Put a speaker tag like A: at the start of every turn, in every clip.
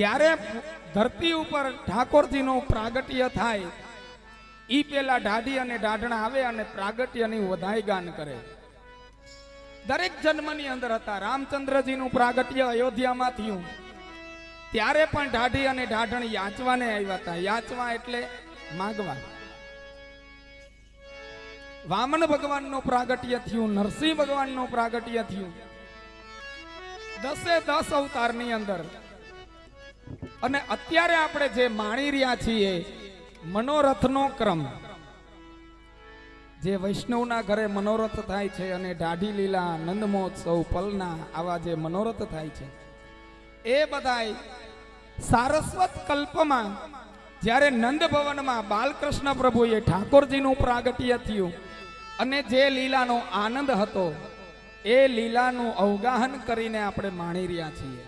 A: જ્યારે ધરતી ઉપર ઠાકોરજીનું પ્રાગટ્ય થાય, ઈ પેલા ઢાઢી અને ઢાઢણા આવે અને પ્રાગટ્યની વધાઈ ગાન કરે. દરેક જન્મની અંદર હતા, રામચંદ્રજીનું પ્રાગટ્ય અયોધ્યામાં થયું. ત્યારે પણ ઢાઢી અને ઢાઢણ યાચવાને આવ્યા હતા. યાચવા એટલે માગવા. વામન ભગવાનનું પ્રાગટ્ય થયું, નરસિંહ ભગવાનનું પ્રાગટ્ય થયું. દસે દસ અવતારની અંદર અને અત્યારે આપણે જે માણી રહ્યા છીએ, મનોરથનો ક્રમ. જે વૈષ્ણવના ઘરે મનોરથ થાય છે અને દાઢી લીલા નંદ મહોત્સવ પલના આવા જે મનોરથ થાય છે, એ બધાય સારસ્વત કલ્પમાં જ્યારે નંદ ભવનમાં બાલકૃષ્ણ પ્રભુએ ઠાકોરજીનું પ્રાગટ્ય થયું અને જે લીલાનો આનંદ હતો, એ લીલાનું અવગાહન કરીને આપણે માણી રહ્યા છીએ.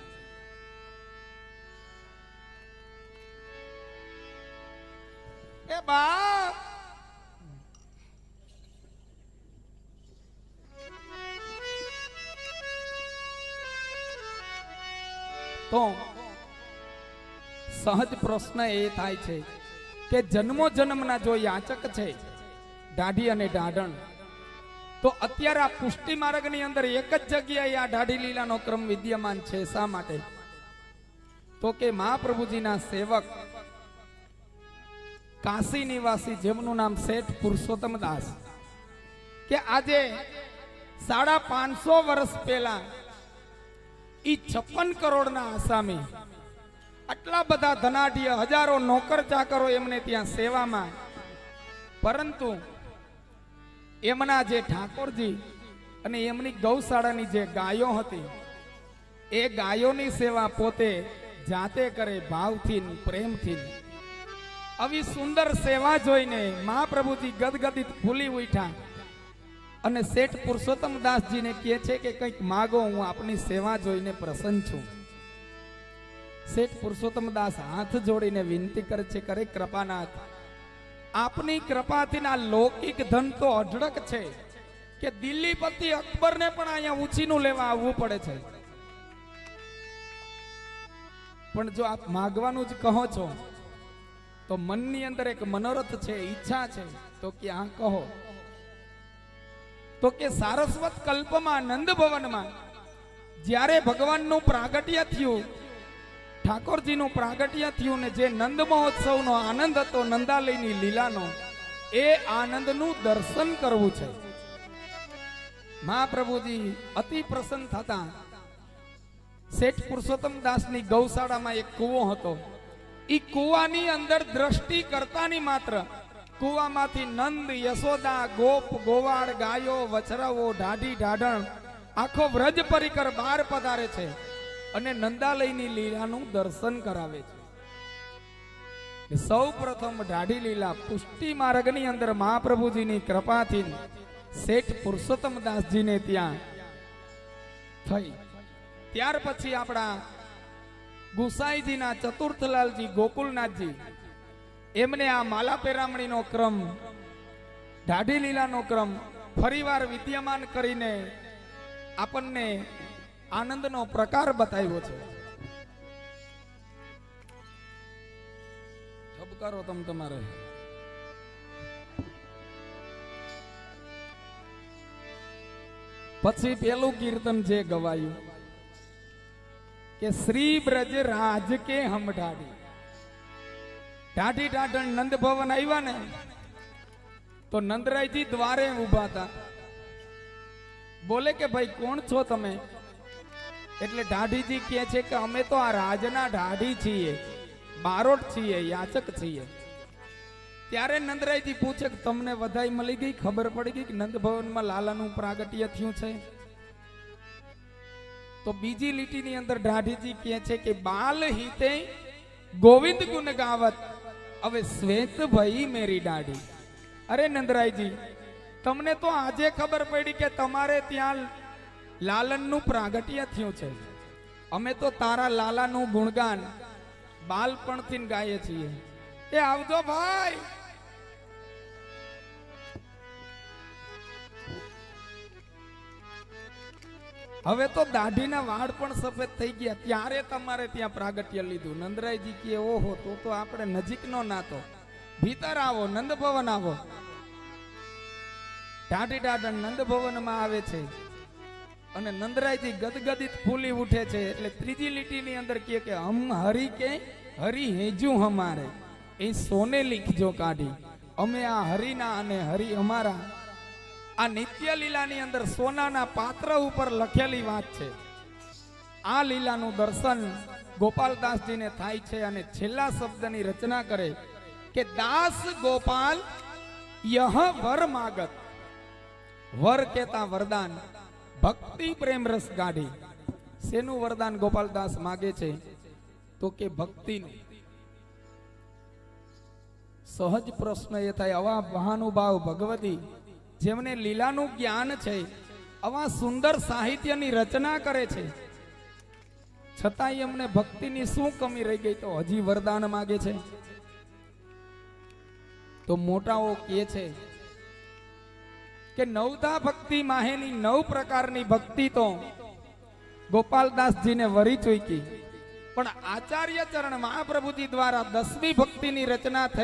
A: બા તો સહજ પ્રશ્ન એ થાય છે કે જન્મો જન્મના જો યાચક છે, દાઢી અને દાઢણ તો અત્યારે આ પુષ્ટિ માર્ગની અંદર એક જ જગ્યાએ આ દાઢી લીલાનો ક્રમ વિદ્યમાન છે. શા માટે? તો કે મહાપ્રભુજીના સેવક કાશી નિવાસી, જેમનું નામ શેઠ પુરુષોત્તમ દાસ કે આજે સાડા પાંચસો વર્ષ પહેલા ઈ છપ્પન કરોડના આસામી આટલા બધા ધનાઢ્ય હજારો નોકર ચાકરો એમને ત્યાં સેવામાં પરંતુ એમના જે ઠાકોરજી અને એમની ગૌશાળાની જે ગાયો હતી, એ ગાયોની સેવા પોતે જાતે કરે ભાવથી પ્રેમથી. આવી સુંદર સેવા જોઈને મહાપ્રભુજી ગદગદિત ફૂલી ઉઠ્યા. અને શેઠ પુરુષોત્તમ દાસજીને કહે છે કે કંઈક માગો, હું આપની સેવા જોઈને પ્રસન્ન છું. શેઠ પુરુષોત્તમ દાસ હાથ જોડીને વિનંતી કરે છે કરે કૃપાનાથ, આપની કૃપાથી ના લૌકિક ધન તો અઢળક છે કે દિલ્હીપતિ અકબરને પણ અહીંયા ઊંચીનું લેવા આવવું પડે છે. પણ જો આપ માગવાનું જ કહો છો તો મનની અંદર એક મનોરથ છે, ઈચ્છા છે. તો કે કહો. તો કે સારસ્વત કલ્પમાં નંદ ભવનમાં જ્યારે ભગવાનનું પ્રાગટ્ય થયું, ઠાકોરજીનું પ્રાગટ્ય થયું ને જે નંદ મહોત્સવનો આનંદ હતો નંદાલયની લીલાનો, એ આનંદનું દર્શન કરવું છે. મહાપ્રભુજી અતિ પ્રસન્ન થતા. શેઠ પુરુષોત્તમ દાસની ગૌશાળામાં એક કૂવો હતો. ઈ કુવાની અંદર દ્રષ્ટિ કરતાની માત્ર. કુવામાંથી નંદ, યશોદા, ગોપ, ગોવાળ, ગાયો વછરાવો ઢાઢી, ઢાઢણ, આખો વ્રજ પરિકર બહાર પધારે છે અને નંદાલયની લીલાનું દર્શન કરાવે છે. સૌ પ્રથમ ઢાઢી લીલા પુષ્ટિ માર્ગની અંદર મહાપ્રભુજીની કૃપાથી શેઠ પુરુષોત્તમ દાસજીને ત્યાં થઈ. ત્યાર પછી આપણા ગુસાઈજીના ચતુર્થલાલજી, ગોકુલનાથજી. એમને આ માલા પેરામણીનો ક્રમ ઢાઢી લીલાનો ક્રમ ફરીવાર વિદ્યમાન કરીને આપણને આનંદનો પ્રકાર બતાવ્યો છે. કરો તમ તમારે. પછી પેલું કીર્તન જે ગવાયું. કે શ્રી બ્રજ રાજ કે હમ ઢાઢી. ઢાઢી ઢાઢણ નંદ ભવન આવ્યા ને, તો નંદરાયજી દ્વારે ઊભા હતા. બોલે કે ભાઈ, કોણ છો તમે? એટલે ઢાઢીજી કહે છે કે અમે તો આ રાજના ઢાઢી છીએ, બારોટ છીએ, યાચક છીએ. ત્યારે નંદરાયજી પૂછે કે તમને વધાઈ મળી ગઈ? ખબર પડી ગઈ કે નંદ ભવનમાં લાલાનું પ્રાગટ્ય થયું છે? તો બીજી લીટીની અંદર ઢાઢીજી કહે છે કે, બાલ હિતે ગોવિંદ ગુણ ગાવત, હવે શ્વેત ભઈ મેરી દાઢી. અરે નંદરાયજી, તમને તો આજે ખબર પડી કે તમારે ત્યાં લાલનનું પ્રાગટ્ય થયું છે. અમે તો તારા લાલાનું ગુણગાન બાલપણથી ગાઈએ છીએ. એ આવજો ભાઈ! હવે તો દાઢીના વાળ પણ સફેદ થઈ ગયા. ત્યારે તમારે ત્યાં પ્રાગટ્ય લીધું. નંદરાયજી કે ઓહો, તો તો આપણે નજીકનો નાતો. ભીતર આવો નંદ ભવન આવો. ટાઢી ટાઢણ નંદ ભવનમાં આવે છે. અને નંદરાયજી ગદગદિત ફૂલી ઉઠે છે. એટલે ત્રીજી લીટીની અંદર કહે કે, હમ હરી કે, હરી હેજુ હમારે. એ સોને લીખજો કાઢી. અમે આ હરિના અને હરિ અમારા આ નિત્ય લીલાની અંદર સોનાના પાત્ર ઉપર લખેલી વાત છે. આ લીલાનું દર્શન ગોપાલદાસજીને થાય છે અને છેલ્લા શબ્દની રચના કરે કે દાસ ગોપાલ યહ વર માગત. વર કેતા વરદાન, ભક્તિ પ્રેમ રસ ગાઢી. શેનું વરદાન ગોપાલદાસ માગે છે? તો કે ભક્તિનું. સહજ પ્રશ્ન એ થાય, આવા મહાનુભાવ ભગવતી જેમને લીલાનું જ્ઞાન છે, આવા સુંદર સાહિત્યની રચના કરે છે. છતાંય એમને ભક્તિની શું કમી રહી ગઈ તો હજી વરદાન માગે છે. તો મોટાઓ કહે છે કે નવતા ભક્તિ માહેની નવ પ્રકારની ભક્તિ તો ગોપાલદાસજીને વરી ચૂકી. પણ આચાર્ય ચરણ મહાપ્રભુજી દ્વારા દસમી ભક્તિની રચના થઈ.